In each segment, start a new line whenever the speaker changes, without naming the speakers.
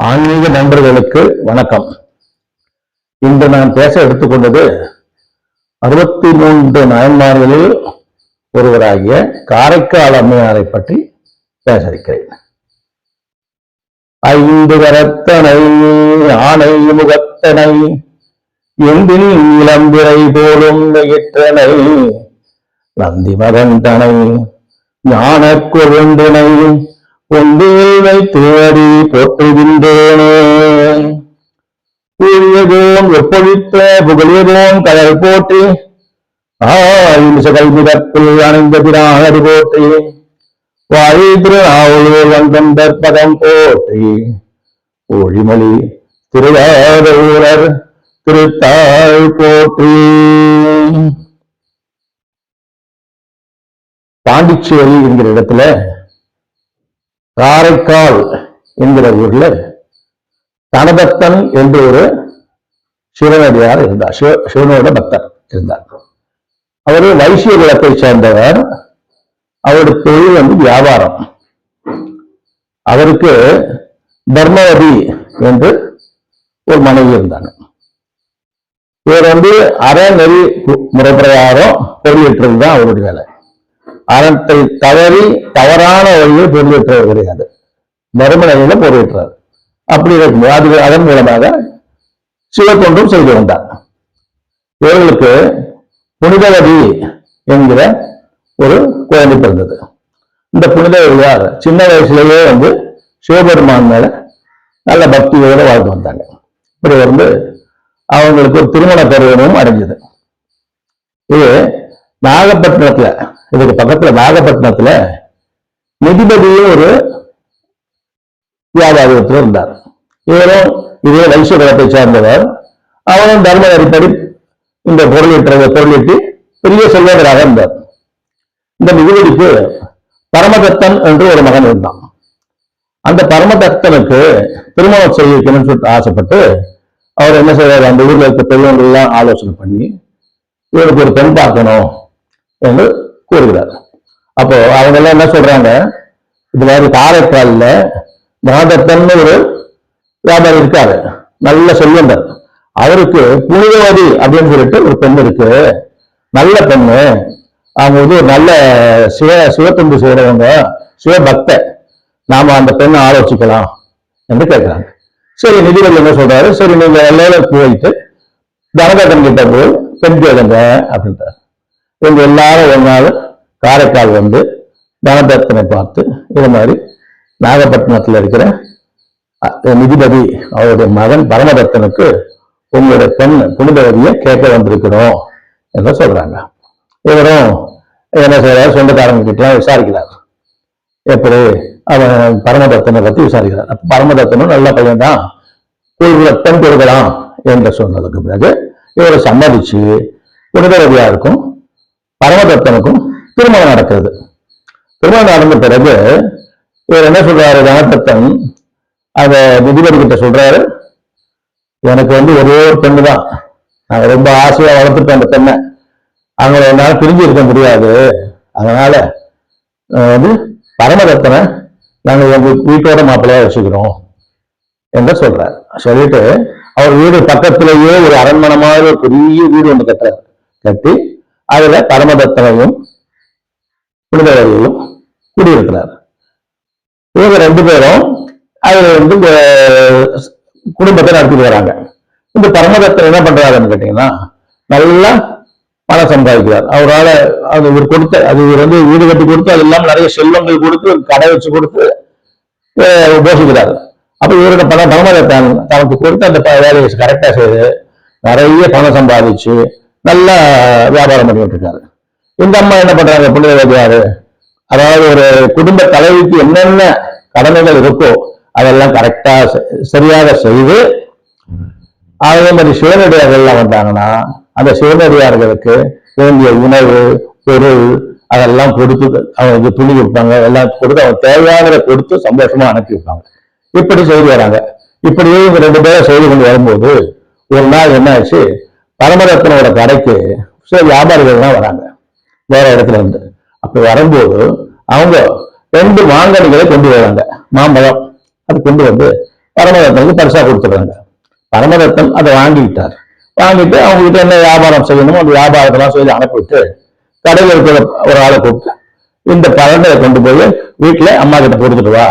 ஆன்மீக நண்பர்களுக்கு வணக்கம். இன்று நான் பேச எடுத்துக்கொண்டது அறுபத்தி மூன்று நாயன்மார்களில் ஒருவராகிய காரைக்கால் அம்மையாரை பற்றி பேச இருக்கிறேன். ஐந்து கரத்தனை ஆணை முகத்தனை எந்தின் இளம்பிரை போலும் நெகிற்றனை நந்தி மகந்தனை ஞான குழுந்தினை பொந்தில் தேடி போற்றுகின்றேனே. கூறியதோம் எப்பொழித்த புகழியதோம் கடல் போற்றி ஆயுசகல் மிதப்பில் அணைந்த பிரானடி போற்றி வாழி திருநாவலூர் வந்தந்தர் பதம் போற்றி. ஒழிமொழி திருவாரூரர் திருத்தாள் போற்றி. பாண்டிச்சேரி என்கிற இடத்துல காரைக்கால் என்கிற ஊர்ல தனதத்தன் என்று ஒரு சிவனடியார் இருந்தார். சிவ சிவனோட பக்தர் இருந்தார். அவர் வைசிய குலத்தை சேர்ந்தவர். அவருடைய தொழில் வந்து வியாபாரம். அவருக்கு தர்மவதி என்று ஒரு மனைவி இருந்தாங்க. இவர் வந்து அறநெறி முறை பிரகாரம் பொருளீட்டுறது தான் அவருடைய வேலை. அறத்தை தவறி தவறான வழியில் பொருளேற்றவர் கிடையாது. தர்ம நிலையில பொருளேற்றார் அப்படி இருக்கும்போது அது அதன் மூலமாக சிவத்தொண்டும் செய்து வந்தார் இவர்களுக்கு புனிதவதி என்கிற ஒரு குழந்தை பிறந்தது. இந்த புனிதவதியார் சின்ன வயசுலயே வந்து சிவபெருமான் மேல நல்ல பக்தியோட வாழ்ந்து வந்தாங்க. இப்படி வந்து அவங்களுக்கு ஒரு திருமண பருவமும் அடைஞ்சது. இது நாகப்பட்டினத்துல இதுக்கு பக்கத்துல நாகப்பட்டினத்துல நிதிபதியும் ஒரு வியாபாரத்தில் இருந்தார். இவரும் இதே வைசகுலத்தை சேர்ந்தவர். அவரும் தர்ம அடிப்படை இந்த பொருளீட்டுறதை பொருளிட்டு பெரிய செல்வதராக இருந்தார். இந்த நிதிபதிக்கு பரமதத்தன் என்று ஒரு மகன் இருந்தான். அந்த பரமதத்தனுக்கு திருமணம் செய்ய வைக்கணும்னு சொல்லிட்டு ஆசைப்பட்டு அவர் என்ன செய்வார்? அந்த ஊர்ல இருக்க பெரியவங்க எல்லாம் ஆலோசனை பண்ணி இவருக்கு ஒரு பெண் பார்க்கணும் என்று கூறுகிறார். அப்போ அவங்க எல்லாம் என்ன சொல்றாங்க? இது மாதிரி காரைக்காலில் மாதத்தன்னு ஒரு வியாபாரி இருக்காரு. நல்ல செல்வந்தர் அவருக்கு புனிதவதி அப்படின்னு சொல்லிட்டு ஒரு பெண் இருக்கு. நல்ல பெண்ணு. அவங்க வந்து ஒரு நல்ல சிவ சிவத்தொண்டு செய்யறவங்க சிவபக்த. நாம அந்த பெண்ணை ஆலோசிக்கலாம் என்று கேட்கிறாங்க. சரி நிதிபதி என்ன சொல்றாரு? சரி நீங்க எல்லாம் போயிட்டு தனதத்தன் கிட்ட போய் பெண் கேளுங்க அப்படின்றார். இவங்க எல்லாரும் ஒரு நாள் காரைக்கால் வந்து தனதத்தனை பார்த்து இது மாதிரி நாகப்பட்டினத்தில் இருக்கிற நிதிபதி அவருடைய மகன் பரமதத்தனுக்கு உங்களுடைய பெண் புனிதவதியை கேட்க வந்திருக்கிறோம் என்று சொல்றாங்க. இவரும் என்ன செய்யறாரு சொந்தக்காரங்க கிட்ட விசாரிக்கிறார். எப்படி? அவன் பரமதத்தனை பத்தி விசாரிக்கிறார். அப்ப பரமதத்தனும் நல்ல பையன் தான் பெண் கொடுக்கலாம் என்று சொன்னதுக்கு பிறகு இவரை சம்மதிச்சு புனிதவதியாருக்கும் பரமதத்தனுக்கும் திருமணம் நடக்கிறது. திருமணம் நடந்த பிறகு இவர் என்ன சொல்றாரு? கணதத்தன் அந்த நிதிபதி கிட்ட சொல்றாரு. எனக்கு வந்து ஒரே ஒரு பெண்ணு தான் நான் ரொம்ப ஆசையா வளர்த்துட்டேன் அந்த பெண்ணை. அவங்கள என்னால் பிரிஞ்சு இருக்க முடியாது. அதனால வந்து பரமதத்தனை நாங்கள் எங்க வீட்டோட மாப்பிள்ளையா வச்சுக்கிறோம் என்று சொல்றார். சொல்லிட்டு அவர் வீடு பக்கத்திலேயே ஒரு அரண்மனை மாதிரி ஒரு பெரிய வீடு ஒன்று கட்டுறாரு. கட்டி அதுல பரமதத்தனையும் புனிதவதியையும் குடியிருக்கிறார். இவங்க ரெண்டு பேரும் அதுல வந்து இந்த குடும்பத்தை நடத்திட்டு வராங்க. இந்த பரமதத்தன் என்ன பண்றாருன்னு கேட்டீங்கன்னா நல்லா பணம் சம்பாதிக்கிறார். அவரால் அது இவர் கொடுத்த அது இவர் வந்து வீடு கட்டி கொடுத்து அது இல்லாமல் நிறைய செல்வங்கள் கொடுத்து கடை வச்சு கொடுத்து அஹ், போஷிக்கிறார். அப்ப இவரோட பணம் பரமதத்தன் தனக்கு கொடுத்து அந்த வேலையை கரெக்டா செய்து நிறைய பணம் சம்பாதிச்சு நல்லா வியாபாரம் பண்ணிட்டு இருக்காரு. இந்த அம்மா என்ன பண்றாங்க? புனிதவதியாரு அதாவது ஒரு குடும்ப தலைவிக்கு என்னென்ன கடமைகள் இருக்கோ அதெல்லாம் கரெக்டா சரியாக செய்து அதே மாதிரி சிவனடியார்கள்லாம் வந்தாங்கன்னா அந்த சிவனடியார்களுக்கு வேண்டிய உணவு பொருள் அதெல்லாம் கொடுத்து அவங்களுக்கு துணி கொடுப்பாங்க. எல்லாம் கொடுத்து அவங்க தேவையானதை கொடுத்து சந்தோஷமா அனுப்பி வைப்பாங்க இப்படி செய்து வராங்க. இப்படியே இவங்க ரெண்டு பேரும் செய்து கொண்டு வரும்போது ஒரு நாள் என்ன ஆச்சு பரமரத்னோட கடைக்கு சில வியாபாரிகள்லாம் வராங்க. வேற இடத்துல இருந்து. அப்ப வரும்போது அவங்க ரெண்டு மாங்கனிகளை கொண்டு வராங்க. மாம்பழம். அது கொண்டு வந்து பரமதத்தனுக்கு பரிசா கொடுத்துடுறாங்க. பரமதத்தன் அதை வாங்கிக்கிட்டார் வாங்கிட்டு அவங்க கிட்ட என்ன வியாபாரம் செய்யணுமோ அந்த வியாபாரத்தெல்லாம் சொல்லி அனுப்பிவிட்டு கடையில் இருக்கிற ஒரு ஆளை கூப்பிட்டு இந்த பழங்களை கொண்டு போய் வீட்டுல அம்மா கிட்ட கொடுத்துட்டு வா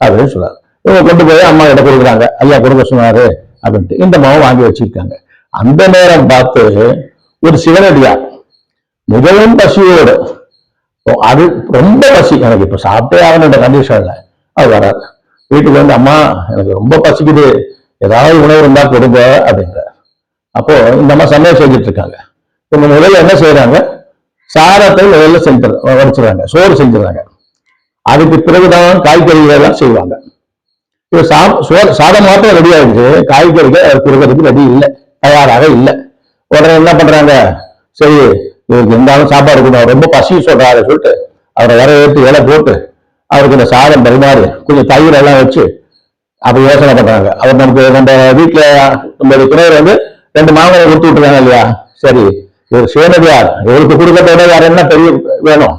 அப்படின்னு சொல்றாரு இவங்க கொண்டு போய் அம்மா கிட்ட கொடுக்குறாங்க. ஐயா கொடுக்க சொன்னாரு அப்படின்ட்டு இந்த மாவை வாங்கி வச்சிருக்காங்க. அந்த நேரம் பார்த்து ஒரு சிவனடியார் மிகவும் பசியோடு. அது ரொம்ப பசி. எனக்கு இப்போ சாப்பிட்டே ஆகணுன்ற கண்டிஷன்ல அது வராது. வீட்டுக்கு வந்து அம்மா எனக்கு ரொம்ப பசிக்குது. ஏதாவது உணவு இருந்தா கொடுங்க அப்படின்ற அப்போ இந்த அம்மா சமையல் செஞ்சுட்டு இருக்காங்க. இவங்க முதல்ல என்ன செய்யறாங்க சாரத்தை முதல்ல செஞ்சு உடச்சிடுறாங்க சோறு செஞ்சிடறாங்க. அதுக்கு பிறகுதான் காய்கறிகள் எல்லாம் செய்வாங்க. இப்போ சா சோறு சாதம் மாத்திரம் ரெடி ஆயிடுச்சு. காய்கறிகள் கொடுக்கறதுக்கு ரெடி இல்லை. தயாராக இல்லை. உடனே என்ன பண்றாங்க? சரி இவருக்கு இருந்தாலும் சாப்பாடு கொடுக்கணும் ரொம்ப பசி சொல்றாரு சொல்லிட்டு அவரை வர ஏற்று இலை போட்டு அவருக்கு இந்த சாதம் பரிமாறி கொஞ்சம் தயிர் எல்லாம் வச்சு அப்ப யோசனை பண்றாங்க. அவர் நமக்கு நம்ம வீட்டுல நம்மளுடைய துணையர் வந்து ரெண்டு மாங்கனை கொடுத்து விட்டுருக்காங்க இல்லையா? சரி இவர் சிவனடியார். இவருக்கு கொடுக்கறத வேற என்ன பெரிய வேணும்?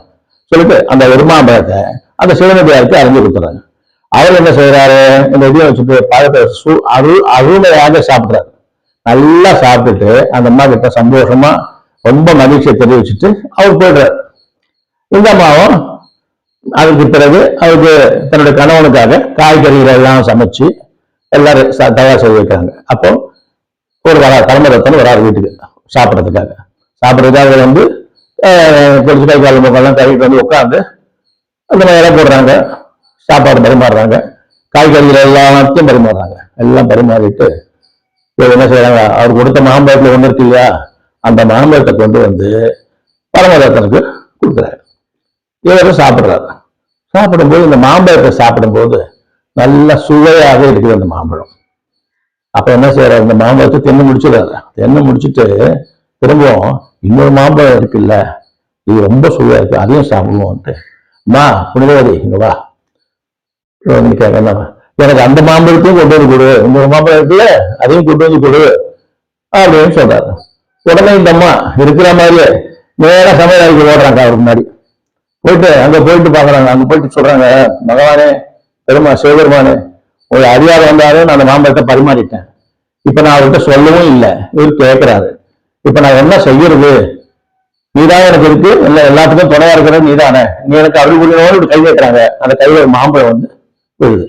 சொல்லிட்டு அந்த ஒரு மாம்பழத்தை அந்த சிவனடியாருக்கு அறிஞ்சு கொடுத்துறாங்க அவர் என்ன செய்யறாரு இந்த இதை வச்சுட்டு பழத்தை அரு அருமையாக சாப்பிடுறாரு. நல்லா சாப்பிட்டுட்டு அந்த அம்மா கிட்ட சந்தோஷமா ரொம்ப மகிழ்ச்சியை தெரிவிச்சுட்டு அவர் போயிடுறாரு. இந்த அம்மாவும் அதுக்கு பிறகு அவருக்கு தன்னுடைய கணவனுக்காக காய்கறிகள் எல்லாம் சமைச்சு எல்லாரும் ச- தயார் செய்து வைக்கிறாங்க. அப்போ ஒரு வரா பரமதத்தன் வராரு வீட்டுக்கு சாப்பிட்றதுக்காக. சாப்பிட்றதுக்காக வந்து பொடிச்சு கை கால் முகம்லாம் கழுவிட்டு வந்து உட்காந்து அந்த மாதிரி இலை போடுறாங்க. சாப்பாடு பரிமாறுறாங்க. காய்கறிகள் எல்லாத்தையும் பரிமாறுறாங்க. எல்லாம் பரிமாறிட்டு என்ன செய்யறாங்க அவர் கொடுத்த மாம்பழத்துல ஒன்று இருக்கு இல்லையா? அந்த மாம்பழத்தை கொண்டு வந்து பரமதத்தனுக்கு கொடுக்குறாரு. இவரும் சாப்பிடுறாரு. சாப்பிடும்போது இந்த மாம்பழத்தை சாப்பிடும்போது நல்ல சுவையாக இருக்குது அந்த மாம்பழம். அப்ப என்ன செய்யறாரு இந்த மாம்பழத்தை தென்னு முடிச்சிடுறாரு. தென்னு முடிச்சிட்டு திரும்பவும் இன்னொரு மாம்பழம் இருக்குல்ல இது ரொம்ப சுவையா இருக்கு அதையும் சாப்பிடுவோம்ட்டு அம்மா புனிதவதி இங்க வா. இவன் என்ன? எனக்கு அந்த மாம்பழத்தையும் கொண்டு வந்து கொடு இன்னொரு மாம்பழம் இருக்குல்ல அதையும் கொண்டு வந்து கொடு அப்படின்னு சொல்றாரு உடனே இந்த அம்மா இருக்கிற மாதிரியே நேரா சமையல் அறைக்கு ஓடுறாங்க அவருக்கு முன்னாடி. போயிட்டு அங்க போயிட்டு பாக்குறாங்க அங்க போயிட்டு சொல்றாங்க மகவானே பெருமா சிவபெருமானே ஒரு அறியாத வந்தாலும் நான் அந்த மாம்பழத்தை பரிமாறிட்டேன். இப்ப நான் அவர்கிட்ட சொல்லவும் இல்லை. இவர் கேட்கிறாரு இப்ப நான் என்ன செய்யறது? நீதான் எனக்கு இருக்கு. இல்ல எல்லாத்துக்கும் துணையா இருக்கிற நீதானே. நீ எனக்கு அருள் புரியணும் கை வைக்கிறாங்க. அந்த கையில ஒரு மாம்பழம் வந்து விழுது.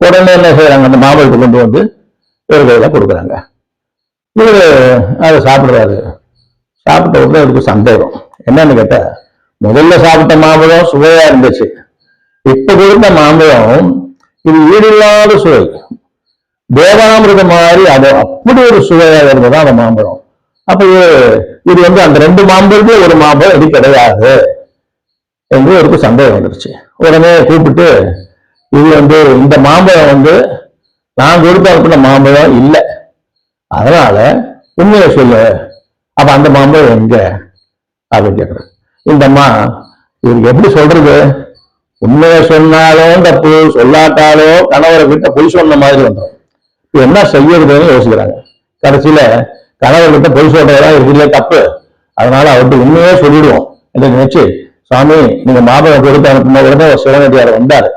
உடனே என்ன செய்யறாங்க அந்த மாம்பழத்தை கொண்டு வந்து இவர் கொடுக்குறாங்க. இவர் அதை சாப்பிட்றாரு. சாப்பிட்ட உடனே இவருக்கு சந்தேகம். என்னன்னு கேட்டால் முதல்ல சாப்பிட்ட மாம்பழம் சுவையா இருந்துச்சு. இப்ப கொடுத்த மாம்பழம் இது ஈடில்லாத சுவை. தேவாமிருதம் மாதிரி அது அப்படி ஒரு சுவையாக இருந்தது அந்த மாம்பழம். அப்ப இது இது வந்து அந்த ரெண்டு மாம்பழத்துல ஒரு மாம்பழம் இது கிடையாது. என்று ஒரு சந்தேகம் வந்துருச்சு. உடனே கூப்பிட்டு இது வந்து இந்த மாம்பழம் வந்து நான் கொடுத்த அனுப்பின மாம்பழம் இல்லை. அதனால உண்மையை சொல்லு. அப்ப அந்த மாம்பழம் எங்க? அப்படின்னு கேட்குறேன் இந்த அம்மா இவருக்கு எப்படி சொல்றது? உண்மையை சொன்னாலும் தப்பு சொல்லாட்டாலும் கணவரை கிட்ட பொய் சொன்ன மாதிரி வந்துடும் இப்போ என்ன செய்யறதுன்னு யோசிக்கிறாங்க. கடைசியில கணவர் கிட்ட பொய் சொல்றதெல்லாம் இருக்குல்ல தப்பு. அதனால அவர்கிட்ட உண்மையே சொல்லிடுவோம். என்று நினைச்சு சுவாமி நீங்க மாபழம் கொடுத்து அனுப்பும் உடனே சிவனடியார் வந்தாரு.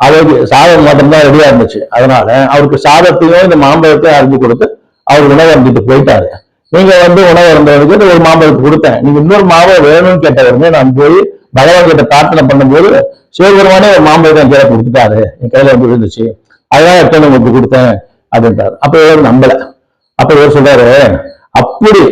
அவருக்கு சாதம் மட்டும்தான் ரெடியா இருந்துச்சு. அதனால அவருக்கு சாதத்தையும் இந்த மாம்பழத்தையும் அரிஞ்சு கொடுத்து அவர் உணவு அருந்திட்டு போயிட்டாரு. நீங்க வந்து உணவு இருந்தவருக்கு ஒரு மாம்பழத்தை கொடுத்தேன். நீங்க இன்னொரு மாம்பழம் வேணும்னு கேட்டவருமே நான் போய் பகவான் கிட்ட பிரார்த்தனை பண்ணும்போது சிவபெருமானே ஒரு மாம்பழத்தை கையில கொடுத்துட்டாரு. என் கையில வந்து விழுந்துச்சு அதான் எத்தனை உங்களுக்கு கொடுத்தேன் அப்படின்றாரு. அப்ப இவர் நம்பல. அப்ப இவர் சொல்றாரு அப்படி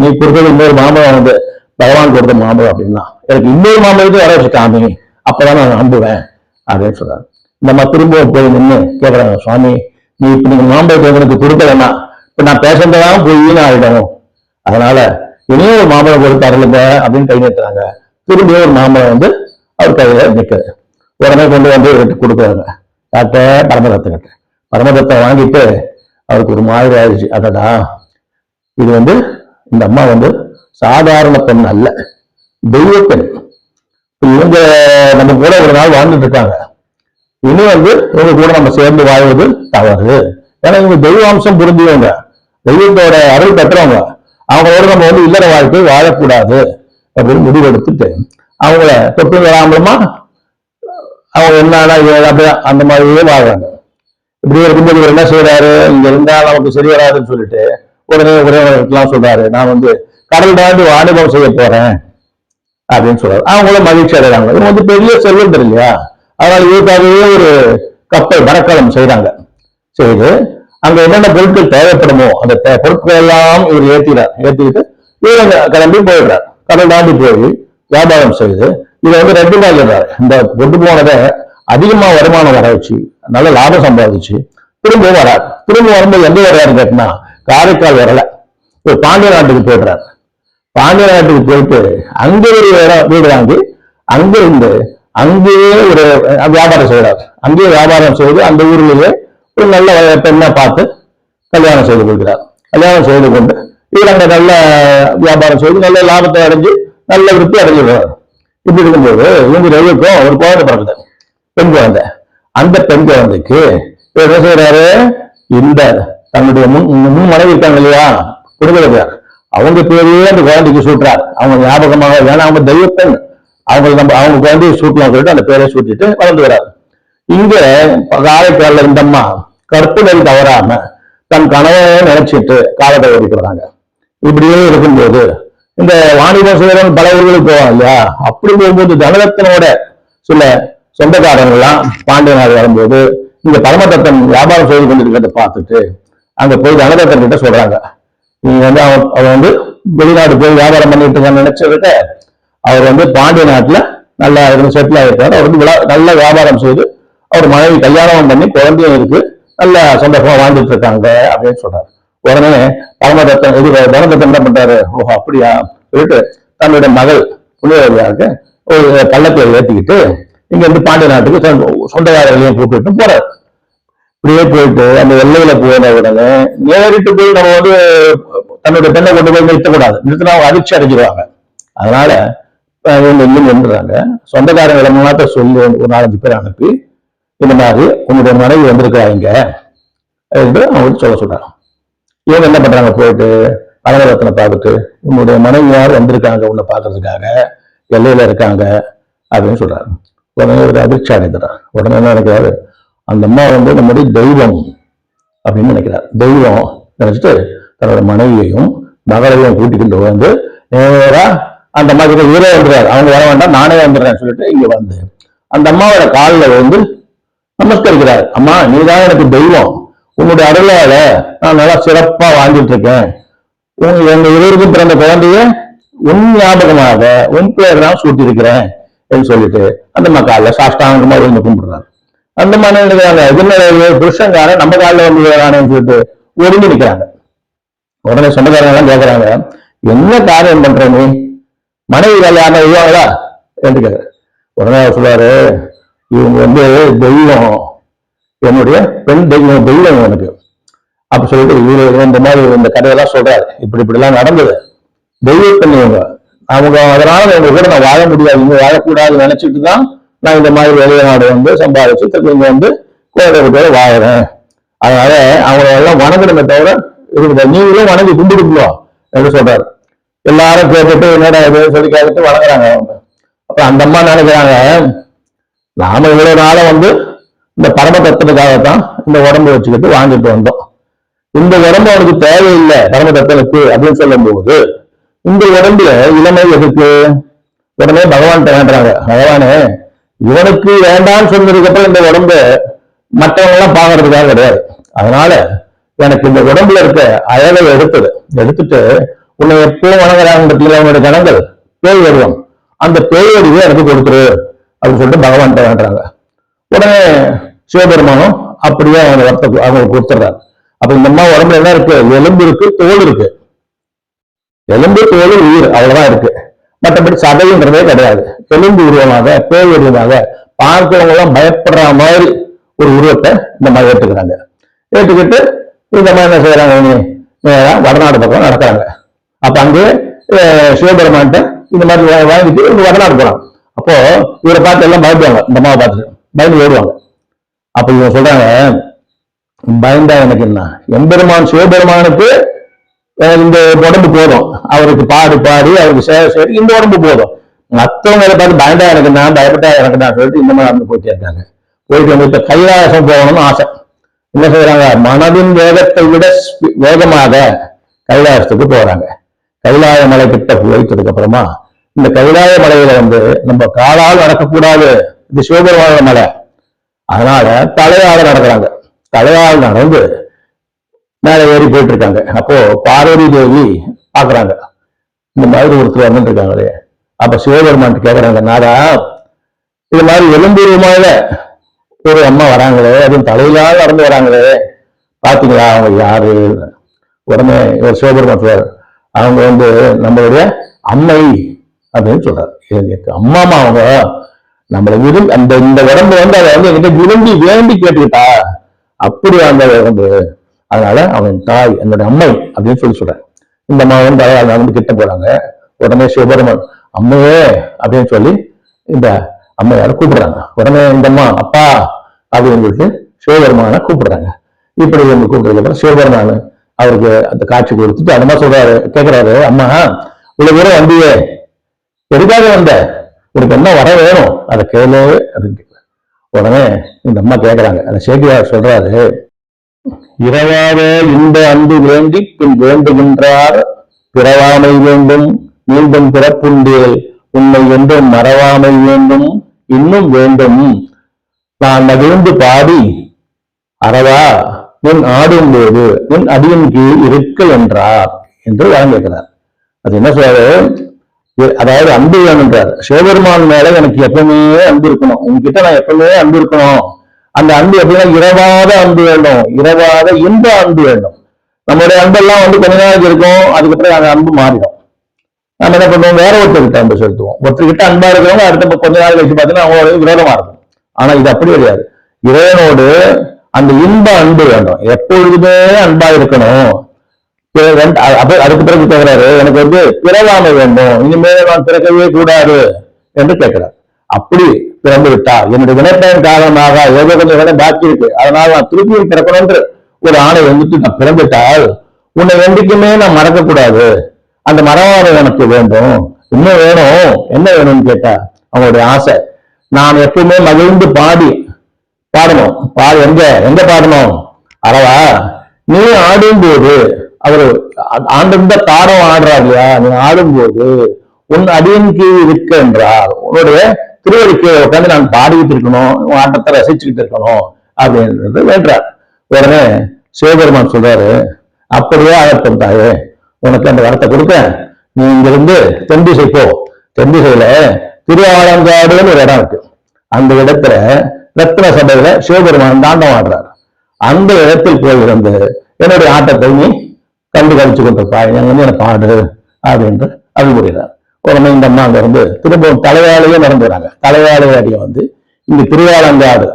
நீ கொடுத்தது இன்னொரு மாம்பழம் வந்து பகவான் கொடுத்த மாம்பழம் அப்படின்னா எனக்கு இன்னொரு மாம்பழத்தையும் வர வச்சு காமி. அப்பதான் நான் நம்புவேன். அப்படின்னு சொல்றாரு. நம்ம திரும்ப போய் நின்று கேட்கறாங்க சுவாமி நீ இப்ப நீங்க மாம்பழ தேவனுக்கு கொடுக்கலன்னா இப்ப நான் பேசுறதெல்லாம் போய் வீணா ஆயிடணும் அதனால இனியும் ஒரு மாம்பழம் கொடுத்து அருளுங்க அப்படின்னு கை நிறுத்துறாங்க திரும்பி ஒரு மாம்பழம் வந்து அவர் கையில நிக்குது. உடனே கொண்டு வந்து இவர்கிட்ட கொடுக்குறாங்க. யார்கிட்ட பரமதத்தங்கிட்ட. பரமதத்தை வாங்கிட்டு அவருக்கு ஒரு மாதிரி ஆயிடுச்சு. அதடா இது வந்து இந்த அம்மா வந்து சாதாரண பெண் அல்ல. தெய்வ பெண். இவங்க நம்ம கூட ஒரு நாள் வாழ்ந்துட்டு இருக்காங்க. இனி வந்து இவங்க கூட நம்ம சேர்ந்து வாழ்வது தவறு. ஏன்னா இவங்க தெய்வாம்சம் புரிஞ்சவங்க தெய்வத்தோட அருள் பெற்றவங்க. அவங்களோட நம்ம வந்து இல்லற வாழ்க்கை வாழக்கூடாது அப்படின்னு முடிவெடுத்துட்டு அவங்கள தொட்டு வராமலுமா அவங்க என்னன்னா அப்படி அப்படியே அந்த மாதிரியே வாழ்றாங்க. இப்படி இருக்கும்போது இவர் என்ன செய்யறாரு இங்க இருந்தா நமக்கு சரி வராதுன்னு சொல்லிட்டு உடனே உறவினர்களுக்கெல்லாம் சொல்றாரு நான் வந்து கடல் தாண்டி அனுபவம் செய்ய போறேன். அப்படின்னு சொல்றாரு. அவங்களும் மகிழ்ச்சி அடைறாங்க. இவங்க வந்து பெரிய செல்வந்தர் இல்லையா? அதனால இதுக்காகவே ஒரு கப்பல் மரக்கலம் செய்கிறாங்க செய்து அங்க என்னென்ன பொருட்கள் தேவைப்படுமோ அந்த பொருட்கள் எல்லாம் இவர் ஏற்றினார் ஏத்திக்கிட்டு இவர் கிளம்பி போயிடுறார். கடல் தாண்டி போய் வியாபாரம் செய்து இதை வந்து ரெண்டு நாள் இருந்தார் இந்த கொண்டு போனதை அதிகமா வருமானம் வர வச்சு நல்ல லாபம் சம்பாதிச்சு திரும்ப வரார். திரும்ப வரும்போது எங்க வர்றாரு கேட்டினா காரைக்கால் வரல. ஒரு பாண்டிய நாட்டுக்கு போயிடுறார். பாண்டிய நாட்டுக்கு போயிட்டு அங்க ஒரு வீடு வாங்கி அங்க இருந்து அங்கேயே ஒரு வியாபாரம் செய்கிறார். அங்கேயே வியாபாரம் செய்து அந்த ஊர்லயே ஒரு நல்ல பெண்ணை பார்த்து கல்யாணம் செய்து கொள்கிறார். கல்யாணம் செய்து கொண்டு இவர் அங்க நல்ல வியாபாரம் செய்து நல்ல லாபத்தை அடைஞ்சு நல்ல விருப்பி அடைஞ்சிடுறார் இப்படி இருக்கும்போது இவங்க ரெண்டுக்கும் ஒரு குழந்தை பிறகுது பெண் குழந்தை. அந்த பெண் குழந்தைக்கு இவர் என்ன செய்யறாரு இந்த தன்னுடைய முன் முன் மனைவி இருக்காங்க இல்லையா? குடும்பத்தார் அவங்க பேரையே அந்த குழந்தைக்கு சூட்டுறார். அவங்க ஞாபகமாக ஏன்னா அவங்க தெய்வ பெண். அவங்க நம்ம அவங்க குழந்தைய சூட்டலாம் சொல்லிட்டு அந்த பேரை சூட்டிட்டு வளர்ந்து வராரு. இங்க காரைக்காலில் இருந்தம்மா கற்பனை தவறாம தன் கனவை நினைச்சிட்டு காலத்தை ஓடிக்கிறாங்க இப்படியே இருக்கும்போது இந்த வாணிப சுயரம் பல ஊர்களுக்கு போவாங்க இல்லையா? அப்படி போகும்போது தனரத்தனோட சில சொந்தக்காரங்க எல்லாம் பாண்டிய நாடு வரும்போது இங்க பரமதத்தன் வியாபாரம் செய்து கொண்டிருக்கிறத பார்த்துட்டு அங்க போய் தனரத்தன் கிட்ட சொல்றாங்க. நீங்க வந்து அவன் அவன் வந்து வெளிநாடு போய் வியாபாரம் பண்ணிட்டு இருக்கான்னு நினைச்சதுக்க அவர் வந்து பாண்டிய நாட்டில் நல்லா செட்டில் ஆகிருக்காரு அவர் வந்து நல்ல வியாபாரம் செய்து அவர் மனைவி கல்யாணம் பண்ணி குழந்தையும் இருக்கு நல்ல சந்தோஷமா வாழ்ந்துட்டு இருக்காங்க அப்படின்னு சொல்றாரு. உடனே பரமதத்தன் இது பரமதத்தன் என்ன பண்றாரு? ஓ அப்படியா? சொல்லிட்டு தன்னுடைய மகள் புனிதவதியாருக்கு ஒரு பள்ளத்தில் ஏற்றிக்கிட்டு இங்க இருந்து பாண்டிய நாட்டுக்கு சொந்தக்காரர்களையும் கூப்பிட்டு போறாரு. இப்படியே போயிட்டு அந்த எல்லையில போன உடனே நேரிட்டு போய் நம்ம வந்து தன்னுடைய பெண்ணை கொண்டு போய் நிறுத்தக்கூடாது. நிறுத்தினா அவங்க அதிர்ச்சி அடைஞ்சிருவாங்க. அதனால இவங்க இங்கே நின்றுறாங்க சொந்தக்காரங்களை சொல்லி ஒரு நாலஞ்சு பேர் அனுப்பி இந்த மாதிரி உங்களுடைய மனைவி வந்திருக்கிறாங்க என்று அவங்க சொல்ல சொல்றாங்க இவங்க என்ன பண்றாங்க? போயிட்டு அலங்கரத்தனை பார்த்துட்டு உன்னுடைய மனைவியார் வந்திருக்காங்க? உன்னை பார்க்கறதுக்காக எல்லையில இருக்காங்க அப்படின்னு சொல்றாரு. உடனே ஒரு அதிர்ச்சி அடைகிறார். உடனே என்ன நினைக்கிறாரு? அந்த அம்மா வந்து நம்முடைய தெய்வம் அப்படின்னு நினைக்கிறார். தெய்வம் நினைச்சிட்டு தன்னோட மனைவியையும் மகளையும் கூட்டிக்கிட்டு வந்து நேராக அந்த அம்மா கிட்ட இவரே வந்துடுறாரு. அவங்க வர வேண்டாம் நானே வந்துடுறேன் சொல்லிட்டு இங்க வந்து. அந்த அம்மாவோட காலில் வந்து நமஸ்கரிக்கிறார். அம்மா நீதான் எனக்கு தெய்வம். உன்னுடைய அருளால நான் நல்லா சிறப்பா வாழ்ந்துட்டு இருக்கேன் உங்க எங்க இருவருக்கும் பிறந்த குழந்தைய உன் ஞாபகமாக உன் பேர் தான் சூட்டியிருக்கிறேன் என்று சொல்லிட்டு அந்த அம்மா காலில் சாஷ்டாங்கமா விழுந்து கும்பிடுறாரு. அந்த மாதிரி நினைக்கிறாங்க? புருஷங்காரன் நம்ம காலில் வந்து விழுறானேன்னு சொல்லிட்டு ஒதுங்கி நிற்கிறாங்க உடனே சொந்தக்காரங்க எல்லாம் கேட்கறாங்க என்ன காரியம் பண்ற நீ? மனைவி கல்யாணம் செய்வாங்களா என்று உடனே சொல்லுவாரு இவங்க வந்து தெய்வம். என்னுடைய பெண் தெய்வம் தெய்வம் எனக்கு. அப்ப சொல்லிட்டு இவரு இந்த மாதிரி இந்த கதையெல்லாம் சொல்றாரு. இப்படி இப்படிலாம் நடந்தது. தெய்வ பெண் இவங்க அவங்க அதனால இவங்க கூட நான் வாழ முடியாது. இவங்க வாழக்கூடாதுன்னு நினைச்சிட்டு தான் நான் இந்த மாதிரி வெளிநாடு வந்து சம்பாதிச்சு திருப்பி இங்க வந்து கோயிலுக்கு போய் வாழறேன். அதனால அவங்க எல்லாம் வணங்கணுமே தவிர இருக்குது நீங்களும் வணங்கி கும்பிடுங்களோ? என்று சொல்றாரு. எல்லாரும் கேட்டுட்டு என்னடா இது சொல்லி கேட்டுட்டு வணங்குறாங்க அவங்க. அப்ப அந்த அம்மா நினைக்கிறாங்க நாம இவ்வளவு நாள வந்து இந்த பரம தத்துவத்துக்காகத்தான் இந்த உடம்பு வச்சுக்கிட்டு வாங்கிட்டு வந்தோம். இந்த உடம்பு அவனுக்கு தேவையில்லை பரம தத்துவனுக்கு அப்படின்னு சொல்லும்போது இந்த உடம்புல இளமை எதுக்கு? உடனே பகவான் வேண்டாங்க பகவானே இவனுக்கு வேண்டாம்னு சொன்னதுக்கு அப்புறம் இந்த உடம்பு மற்றவங்க எல்லாம் பாக்குறதுக்காக கிடையாது. அதனால எனக்கு இந்த உடம்புல இருக்க அழகை எடுத்தது எடுத்துட்டு உன்னை எப்போ வணங்குறாங்க அவனுடைய கணங்கள் பேய் வருவான் அந்த பேய் வடிவை எனக்கு கொடுத்துரு அப்படின்னு சொல்லிட்டு பகவான் வேண்டாங்க உடனே சிவபெருமானும் அப்படியே அவங்க வரத்தை அவங்க கொடுத்துட்றாரு. அப்ப இந்த அம்மா உடம்புல என்ன இருக்கு? எலும்பு இருக்கு தோல் இருக்கு. எலும்பு தோல் உயிர் அவ்வளவுதான் இருக்கு. மற்றபடி சதைன்றதே கிடையாது. எலும்பு உருவமாக பேய் உருவமாக பார்க்கிறவங்க எல்லாம் பயப்படுற மாதிரி ஒரு உருவத்தை இந்த மாதிரி ஏற்றுக்கிறாங்க ஏற்றுக்கிட்டு இந்த மாதிரி என்ன செய்யறாங்க வடநாடு பக்கம் நடக்கிறாங்க. அப்ப அங்கே அஹ், சிவபெருமான்ட்ட இந்த மாதிரி வாங்கிட்டு இவங்க வரலாறு போறான் அப்போ இவரை பார்த்து எல்லாம் பயப்படுவாங்க. இந்த அம்மாவை பார்த்துட்டு பயந்து ஓடுவாங்க. அப்ப இவங்க சொல்றாங்க பயந்தா எனக்கு என்ன? எம்பெருமான் சிவபெருமானுக்கு இந்த உடம்பு போதும். அவருக்கு பாடு பாடி அவருக்கு சேவை செய்ய இந்த உடம்பு போதும். மற்றவங்க இதை பார்த்து பயந்தா எனக்கு நான் பயப்பட்டா எனக்கு நான் சொல்லிட்டு இந்த மாதிரி நடந்து போயிட்டே இருக்காங்க. போயிட்டு வந்து இப்ப கைலாசம் போகணும்னு ஆசை. என்ன செய்யறாங்க மனதின் வேகத்தை விட வேகமாக கைலாசத்துக்கு போறாங்க. கைலாய மலை கிட்ட வைத்ததுக்கு அப்புறமா இந்த கைலாய மலையில வந்து நம்ம காலால் நடக்கக்கூடாது. இது சிவபெருமான மலை. அதனால தலையால் நடக்கிறாங்க. தலையால் நடந்து மேல ஏறி போயிட்டு இருக்காங்க அப்போ பார்வதி தேவி பாக்குறாங்க இந்த மாதிரி ஒருத்தர் வந்துட்டு இருக்காங்களே அப்ப சிவபெருமான்ட்டு கேட்கறாங்க நாரா இது மாதிரி எலும்பூர்வமாக ஒரு அம்மா வராங்களே அதுவும் தலையிலால் நடந்து வராங்களே. பாத்தீங்களா அவங்க யாரு? உடனே இவர் சிவபெருமான் அவங்க வந்து நம்மளுடைய அம்மை அப்படின்னு சொல்றாரு. எங்க அம்மாமா அவங்க நம்மளை விரும்பி அந்த இந்த உடம்பு வந்து அதை வந்து என்கிட்ட விரும்பி வேண்டி கேட்டுக்கிட்டா அப்படி அந்த உடம்பு அதனால அவன் தாய் என்னுடைய அம்மை அப்படின்னு சொல்லி சொல்றேன் இந்த அம்மா வந்து அழகா நடந்து கிட்ட போறாங்க. உடனே சிவபெருமான் அம்மையே அப்படின்னு சொல்லி இந்த அம்மையார கூப்பிடுறாங்க. உடனே இந்த அம்மா அப்பா அப்படின்னு சொல்லிட்டு சிவபெருமான கூப்பிடுறாங்க. இப்படி வந்து கூப்பிடுறதுக்கு அப்புறம் சிவபெருமான் அவருக்கு அந்த காட்சி கொடுத்துட்டு அந்த மாதிரி சொல்றாரு கேட்கிறாரு அம்மா இவ்வளவு தூரம் வந்தியே. எதுக்காக வந்த? உனக்கு என்ன வர வேணும்? அதை கேளு அப்படின்னு உடனே இந்த அம்மா கேட்கிறாங்க அந்த சேக்கியார் சொல்றாரு இரவாத இந்த அன்பு வேண்டி பின் வேண்டுகின்றார். பிறவாமை வேண்டும் மீண்டும் பிறப்புண்டேல். உன்னை என்றும் மறவாமை வேண்டும் இன்னும் வேண்டும். நான் மகிழ்ந்து பாடி அறவா உன் ஆடும்போது உன் அடியின் கீழ் இருக்கல் என்றார் என்று வரம் கேட்கிறார். அது என்ன சொல்றாரு? அதாவது அன்பு வேணுன்றார் சிவபெருமான் மேல எனக்கு எப்பவுமே அன்பு இருக்கணும். உங்ககிட்ட நான் எப்பவுமே அன்பு இருக்கணும். அந்த அன்பு எப்படின்னா இரவாத அன்பு வேண்டும். இரவாத இன்ப அன்பு வேண்டும். நம்மளுடைய அன்பெல்லாம் வந்து கொஞ்ச நாளைக்கு இருக்கும். அதுக்கப்புறம் அந்த அன்பு மாறிடும். நம்ம என்ன பண்ணுவோம்? வேற ஒருத்தர்கிட்ட அன்பு செலுத்துவோம். ஒருத்தர்கிட்ட அன்பா இருக்கிறவங்க அடுத்த கொஞ்ச நாள் கழிச்சு பார்த்தீங்கன்னா அவங்களோட விரோதமா இருக்கும். ஆனா இது அப்படி கிடையாது. இறைவனோடு அந்த இன்ப அன்பு வேண்டும் எப்பொழுதுமே அன்பா இருக்கணும். அதுக்கு பிறகு கேட்கிறாரு எனக்கு வந்து பிறவாமை வேண்டும். இனிமேல் நான் பிறக்கவே கூடாது என்று கேட்கிறார் அப்படி பிறந்து விட்டா என்னுடைய வினைப்பயன் காரணமாக ஏதோ கொஞ்சம் வினை பாக்கி இருக்கு. அதனால நான் திருப்பியும் பிறக்கணும் ஒரு ஆணை வந்துட்டு நான் பிறந்துட்டால் உன்னை என்றைக்குமே நான் மறக்கக்கூடாது. அந்த மரவாதம் எனக்கு வேண்டும். இன்னும் வேணும். என்ன வேணும்னு கேட்டா அவங்களுடைய ஆசை. நான் எப்பவுமே மகிழ்ந்து பாடி பாடணும். பாடு எங்க எங்க பாடணும்? அறவா நீ ஆடும்போது அவர் ஆ- ஆண்டிருந்த தாரம் ஆடுறார் இல்லையா? நீ ஆடும்போது உன் அடியின் கீழ் இருக்க என்றார். உன்னுடைய திருவடிக்கு உட்காந்து நான் பாடிக்கிட்டு இருக்கணும் உன் ஆட்டத்தை ரசிச்சுக்கிட்டு இருக்கணும் அப்படின்றது வேண்டார் உடனே சிவபெருமான் சொல்றாரு அப்படியே ஆகட்டும் தாயே உனக்கு அந்த வரத்தை கொடுப்பேன் நீ இங்கிருந்து தென்திசை போ. தென்திசையில திருவாலங்காடுன்னு ஒரு இடம் இருக்கு. அந்த இடத்துல ரத்ன சபையில சிவபெருமான் தாண்டம் ஆடுறார். அந்த இடத்தில் போய் இருந்து என்னுடைய ஆட்டத்தை நீ கண்டு கழிச்சு கொண்டிருப்பாய் எங்க வந்து எனக்கு ஆடு அப்படின்று அருள் புரிகிறார் உடனே இந்த அம்மா அங்க இருந்து திரும்பவும் தலையாலையே நடந்துறாங்க வராங்க. வந்து இங்க திருவாலங்காடு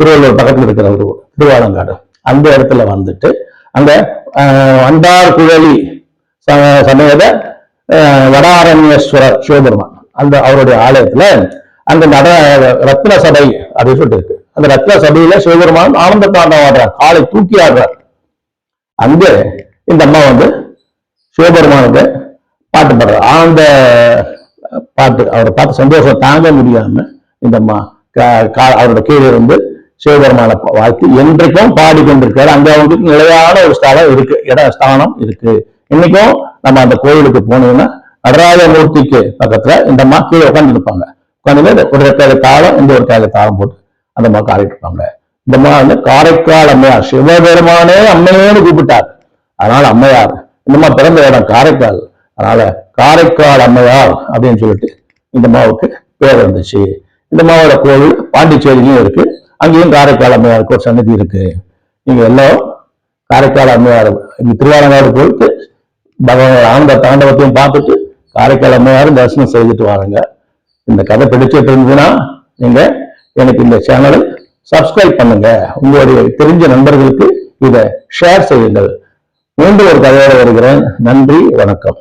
திருவள்ளூர் பக்கத்துல இருக்கிற ஒரு திருவாலங்காடு. அந்த இடத்துல வந்துட்டு அங்க ஆஹ், வண்டார் குழலி ச- ஆஹ், வடாரண்யேஸ்வரர் சிவபெருமான். அந்த அவருடைய ஆலயத்துல அந்த நட ரத்ன சபை அப்படின்னு சொல்லிட்டு இருக்கு. அந்த ரத்ன சபையில சிவபெருமான் ஆனந்த தாண்டவம் ஆடுறார். காலை தூக்கி ஆடுறார். அங்கே இந்த அம்மா வந்து சிவபெருமானுக்கு பாட்டு பாடுறார். ஆனந்த பாட்டு அவரை பார்த்து சந்தோஷம் தாங்க முடியாம இந்த அம்மா கா- கா- அவரோட கீழே இருந்து சிவபெருமான பா- என்றைக்கும் பாடிக்கொண்டிருக்காரு அங்க அவங்களுக்கு நிலையான ஒரு ஸ்தலம் இருக்கு இட ஸ்தானம் இருக்கு. இன்னைக்கும் நம்ம அந்த கோயிலுக்கு போனோம்னா நடராஜமூர்த்திக்கு பக்கத்துல இந்த அம்மா கீழே உட்காந்துருப்பாங்க உட்காந்து ஒரு கையில தாளம் இந்த ஒரு கையில தாளம் போட்டு அந்த அம்மா ஆடிட்டு இருப்பாங்க இந்த அம்மா வந்து காரைக்கால் அம்மையார் சிவபெருமானே அம்மையோடு கூப்பிட்டார். அதனால அம்மையார் இந்த அம்மா பிறந்த இடம் காரைக்கால். அதனால காரைக்கால் அம்மையார் அப்படின்னு சொல்லிட்டு இந்த அம்மாவுக்கு பேர் வந்துச்சு. இந்த அம்மாவோட கோவில் பாண்டிச்சேரியிலும் இருக்கு. அங்கேயும் காரைக்கால் அம்மையாருக்கு ஒரு சன்னதி இருக்கு. நீங்க எல்லாம் காரைக்கால் அம்மையார் இங்க திருவாரங்காடு போயிட்டு பகவான் ஆனந்த தாண்டவத்தையும் பார்த்துட்டு காரைக்கால் அம்மையாரும் தரிசனம் செய்துட்டு வாருங்க. இந்த கதை பிடிச்சிட்டு இருந்ததுன்னா நீங்க எனக்கு இந்த சேனலை சப்ஸ்கிரைப் பண்ணுங்க. உங்களுடைய தெரிஞ்ச நண்பர்களுக்கு இதை ஷேர் செய்யுங்கள். மீண்டும் ஒரு கதையோடு வருகிறேன். நன்றி வணக்கம்.